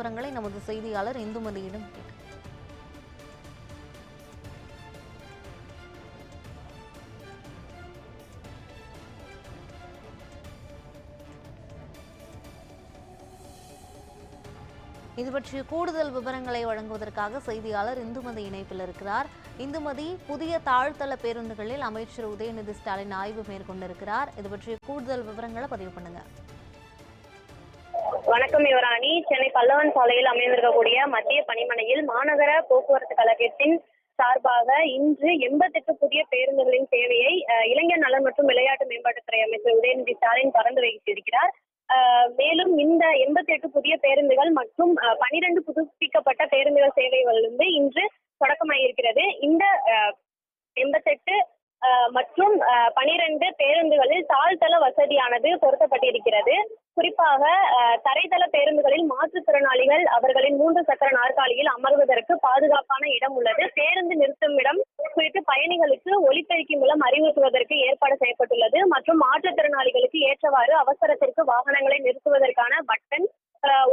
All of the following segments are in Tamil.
விவரங்களை நமது செய்தியாளர் இந்துமதியிடம் இது பற்றிய கூடுதல் விவரங்களை வழங்குவதற்காக செய்தியாளர் இந்துமதி இணைப்பில் இருக்கிறார். இந்துமதி புதிய தாழ்த்தள பேருந்துகளில் அமைச்சர் உதயநிதி ஸ்டாலின் ஆய்வு மேற்கொண்டிருக்கிறார். இது பற்றிய கூடுதல் விவரங்களை பதிவு பண்ணுங்க. வணக்கம் யுவராணி. சென்னை பல்லவன் சாலையில் அமைந்திருக்கக்கூடிய மத்திய பணிமனையில் மாநகர போக்குவரத்து கழகத்தின் சார்பாக இன்று எண்பத்தெட்டு புதிய பேருந்துகளின் சேவையை இளைஞர் நலன் மற்றும் விளையாட்டு மேம்பாட்டுத்துறை அமைச்சர் உதயநிதி ஸ்டாலின் திறந்து வைத்திருக்கிறார். மேலும் இந்த எண்பத்தெட்டு புதிய பேருந்துகள் மற்றும் பனிரெண்டு புதுப்பிக்கப்பட்ட பேருந்துகள் சேவைகளிலிருந்து வந்து இன்று தொடக்கமாயிருக்கிறது இந்த எண்பத்தெட்டு மற்றும் பனிரெண்டு பேருந்துகளில் தாழ்தள வசதியானது பொருத்தப்பட்டிருக்கிறது. குறிப்பாக தரைதள பேருந்துகளில் மாற்றுத்திறனாளிகள் அவர்களின் மூன்று சக்கர நாற்காலியில் அமர்வதற்கு பாதுகாப்பான இடம் உள்ளது. பேருந்து நிறுத்தும் இடம் குறித்து பயணிகளுக்கு ஒலிபெருக்கி மூலம் அறிவுறுத்துவதற்கு ஏற்பாடு செய்யப்பட்டுள்ளது. மற்றும் மாற்றுத்திறனாளிகளுக்கு ஏற்றவாறு அவசரத்திற்கு வாகனங்களை நிறுத்துவதற்கான பட்டன்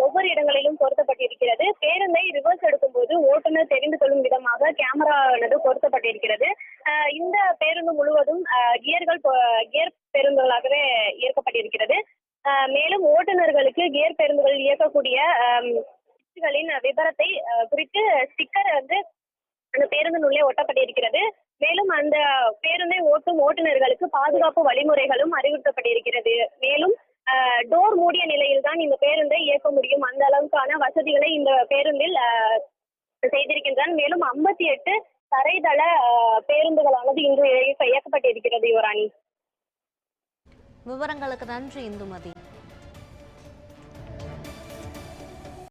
ஒவ்வொரு இடங்களிலும் பொருத்தப்பட்டிருக்கிறது. பேருந்தை ரிவர்ஸ் எடுக்கும்போது ஓட்டுநர் தெரிந்து கொள்ளும் விதமாக கேமரானது பொருத்தப்பட்டிருக்கிறது. இந்த பேருந்து முழுவதும் கியர்கள் கியர் பேருந்துகளாகவே இயக்கப்பட்டிருக்கிறது மேலும் ஓட்டுநர்களுக்கு கியர் பேருந்துகள் இயக்கக்கூடிய விவரத்தை குறித்து ஸ்டிக்கர் வந்து அந்த பேருந்தின் உள்ளே ஒட்டப்பட்டிருக்கிறது. மேலும் அந்த பேருந்தை ஓட்டும் ஓட்டுநர்களுக்கு பாதுகாப்பு வழிமுறைகளும் அறிவுறுத்தப்பட்டிருக்கிறது. மேலும் டோர் மூடிய நிலையில் தான் இந்த பேருந்தை இயக்க முடியும். அந்த அளவுக்கான வசதிகளை இந்த பேருந்தில் செய்திருக்கின்றான் செய்திருக்கின்றன. மேலும் ஐம்பத்தி எட்டு தரைதள பேருந்துகளானது இன்று இயக்க- இயக்கப்பட்டிருக்கிறது யுவராணி. விவரங்களுக்கு நன்றி இந்துமதி.